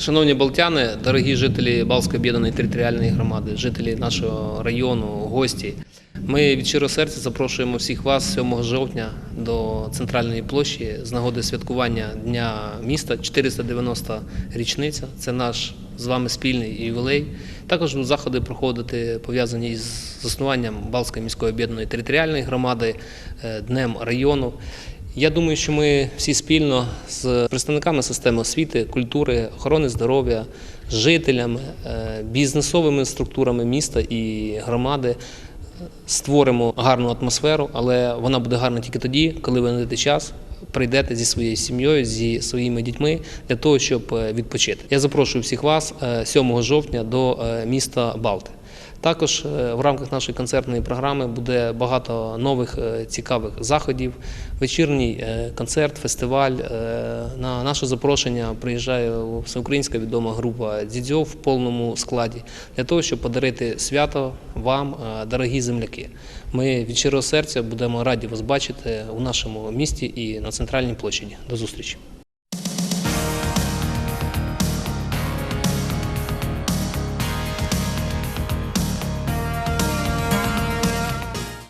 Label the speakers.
Speaker 1: Шановні балтяни, дорогі жителі Балтської об'єднаної територіальної громади, жителі нашого району, гості. Ми від щирого серця запрошуємо всіх вас 7 жовтня до центральної площі з нагоди святкування Дня міста 490 річниця. Це наш з вами спільний ювілей. Також заходи проходити пов'язані із заснуванням Балтської міської об'єднаної територіальної громади, е, Днем району. Я думаю, що ми всі спільно з представниками системи освіти, культури, охорони здоров'я, жителями, е, бізнесовими структурами міста і громади е, створимо гарну атмосферу, але вона буде гарна тільки тоді, коли ви знайдете час. Прийдете зі своєю сім'єю, зі своїми дітьми для того, щоб е, відпочити. Я запрошую всіх вас е, 7 жовтня до міста Балти. Також е, в рамках нашої концертної програми буде багато нових е, цікавих заходів. Вечірній е, концерт, фестиваль. На наше запрошення приїжджає всеукраїнська відома група Дідьо в повному складі для того, щоб подарити свято вам, дорогі земляки. Ми від щирого серця будемо раді вас бачити у нашому місті і на центральній площаді. До зустрічі.